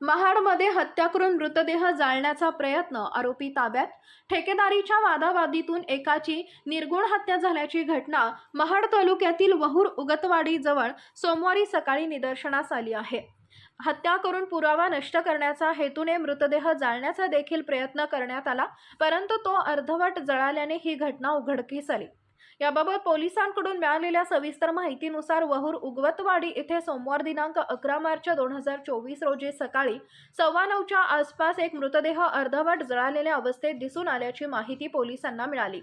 महाडमध्ये हत्या करून मृतदेह जाळण्याचा प्रयत्न आरोपी ताब्यात. ठेकेदारीच्या वादावादीतून एकाची निर्गुण हत्या झाल्याची घटना महाड तालुक्यातील वहूर उगतवाडी जवळ सोमवारी सकाळी निदर्शनास आली आहे. हत्या करून पुरावा नष्ट करण्याचा हेतूने मृतदेह जाळण्याचा देखील प्रयत्न करण्यात आला परंतु तो अर्धवट जळाल्याने ही घटना उघडकीस आली. याबाबत पोलिसांकडून मिळालेल्या सविस्तर माहितीनुसार वहूर उगवतवाडी येथे सोमवार दिनांक अकरा मार्च दोन हजार चोवीस रोजी सकाळी सव्वा नऊच्या आसपास एक मृतदेह अर्धवट जळालेल्या अवस्थेत दिसून आल्याची माहिती पोलिसांना मिळाली.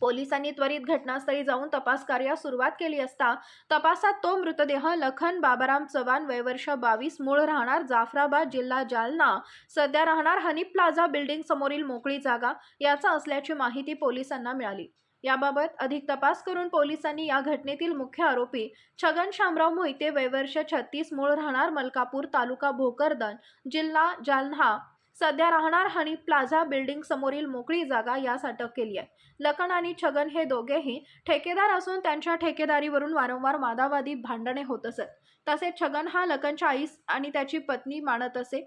पोलिसांनी त्वरित घटनास्थळी जाऊन तपास कार्यास सुरुवात केली असता तपासात तो मृतदेह लखन बाबाराम चव्हाण वयवर्ष बावीस मूळ राहणार जाफराबाद जिल्हा जालना सध्या राहणार हनी प्लाझा बिल्डिंग समोरील मोकळी जागा याचा असल्याची माहिती पोलिसांना मिळाली. याबाबत अधिक तपास करून पोलिसांनी या घटनेतील मुख्य आरोपी छगन शामराव मोहिते वयवर्ष छत्तीस मूळ राहणार मलकापूर तालुका भोकरदन जिल्हा जालना. सध्या राहणार हनी प्लाझा बिल्डिंग समोरील मोकळी जागा यास अटक केली आहे. लखन आणि छगन हे दोघेही ठेकेदार असून त्यांच्या ठेकेदारीवरून वारंवार वादावादी भांडणे होत असत. तसेच छगन हा लखनच्या आईस आणि त्याची पत्नी मानत असे.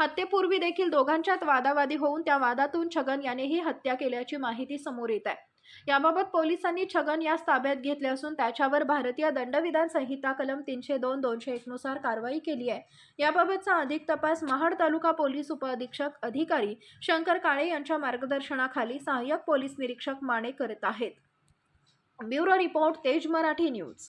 हत्येपूर्वी देखील दोघांच्यात वादावादी होऊन त्या वादातून छगन यानेही हत्या केल्याची माहिती समोर येत आहे. याबाबत पोलिसांनी छगन यास ताब्यात घेतले असून त्याच्यावर भारतीय दंडविधान संहिता कलम तीनशे दोन दोनशे एकनुसार कारवाई केली आहे. याबाबतचा अधिक तपास महाड तालुका पोलीस उपअधीक्षक अधिकारी शंकर काळे यांच्या मार्गदर्शनाखाली सहाय्यक पोलीस निरीक्षक माने करत आहेत. ब्युरो रिपोर्ट तेज मराठी न्यूज.